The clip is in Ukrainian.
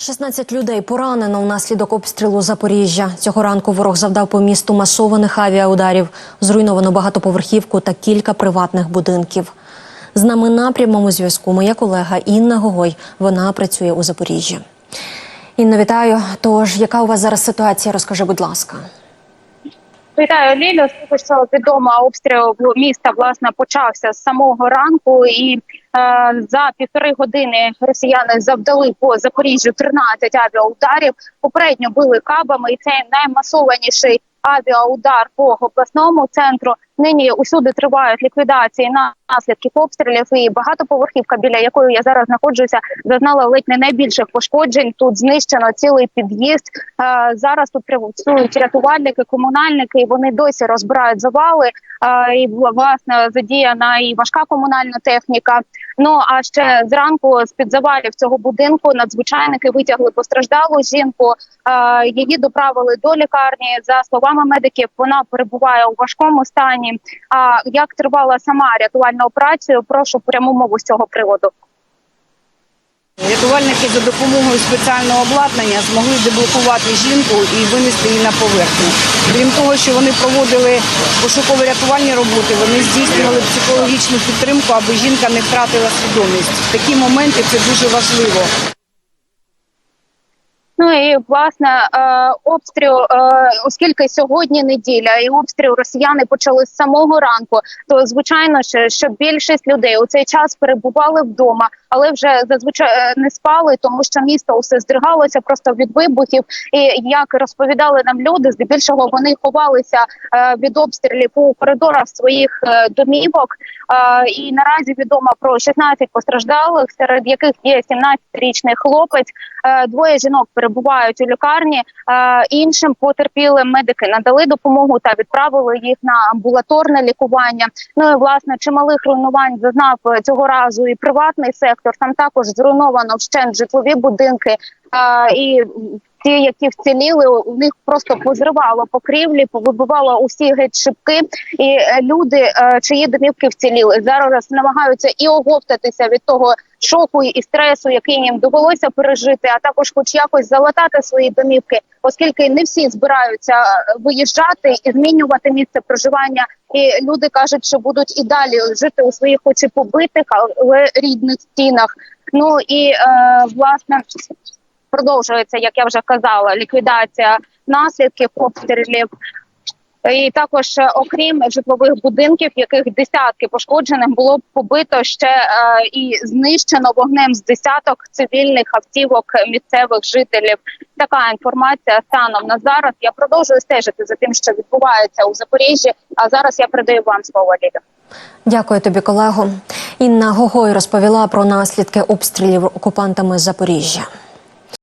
16 людей поранено внаслідок обстрілу Запоріжжя. Цього ранку ворог завдав по місту масованих авіаударів. Зруйновано багатоповерхівку та кілька приватних будинків. З нами на прямому зв'язку моя колега Інна Гогой. Вона працює у Запоріжжі. Інна, вітаю. Тож, яка у вас зараз ситуація? Розкажи, будь ласка. Вітаю, Лілю. Що відомо обстріл міста власне почався з самого ранку, і за півтори години росіяни завдали по Запоріжжю 13 авіаударів. Попередньо били кабами, і це наймасованіший авіаудар по обласному центру. Нині усюди тривають ліквідації наслідків обстрілів. І багатоповерхівка, біля якої я зараз знаходжуся, зазнала ледь не найбільших пошкоджень. Тут знищено цілий під'їзд. Е, Зараз тут працюють рятувальники, комунальники. і Вони досі розбирають завали. Е, І власне задіяна і важка комунальна техніка. Ну а ще зранку з під завалів цього будинку надзвичайники витягли постраждалу жінку. Е, Її доправили до лікарні. За словами медиків, вона перебуває у важкому стані. А як тривала сама рятувальна операція? Прошу пряму мову з цього приводу. Рятувальники за допомогою спеціального обладнання змогли деблокувати жінку і винести її на поверхню. Крім того, що вони проводили пошуково-рятувальні роботи, вони здійснювали психологічну підтримку, аби жінка не втратила свідомість. В такі моменти це дуже важливо. Ну і власне е, обстріл, е, оскільки сьогодні неділя, і обстріл росіяни почали з самого ранку. То звичайно, що, більшість людей у цей час перебували вдома, але вже зазвичай е, не спали, тому що місто усе здригалося просто від вибухів. І як розповідали нам люди, здебільшого вони ховалися від обстрілів у коридорах своїх домівок. І наразі відомо про 16 постраждалих, серед яких є 17-річний хлопець. Двоє жінок перебувають у лікарні. Е, Іншим потерпілим медики надали допомогу та відправили їх на амбулаторне лікування. Ну і власне чималих руйнувань зазнав цього разу і приватний сектор. Там також зруйновано вщент житлові будинки. Е, І ті, які вціліли, у них просто позривало покрівлі, повибивало усі геть шибки. І е, люди, е, чиї домівки вціліли, зараз намагаються і оговтатися від того шоку і стресу, який їм довелося пережити, а також, хоч якось залатати свої домівки, оскільки не всі збираються е, виїжджати і змінювати місце проживання. І люди кажуть, що будуть і далі жити у своїх, хоч і побитих, але рідних стінах. Ну і е, власне продовжується, як я вже казала, ліквідація наслідків обстрілів. І також, е, окрім житлових будинків, яких десятки пошкоджених, було побито ще е, і знищено вогнем з десяток цивільних автівок місцевих жителів. Така інформація станом на зараз. Я продовжую стежити за тим, що відбувається у Запоріжжі. А зараз я передаю вам слово Ліда. Дякую тобі, колего. Інна Гогой розповіла про наслідки обстрілів окупантами Запоріжжя.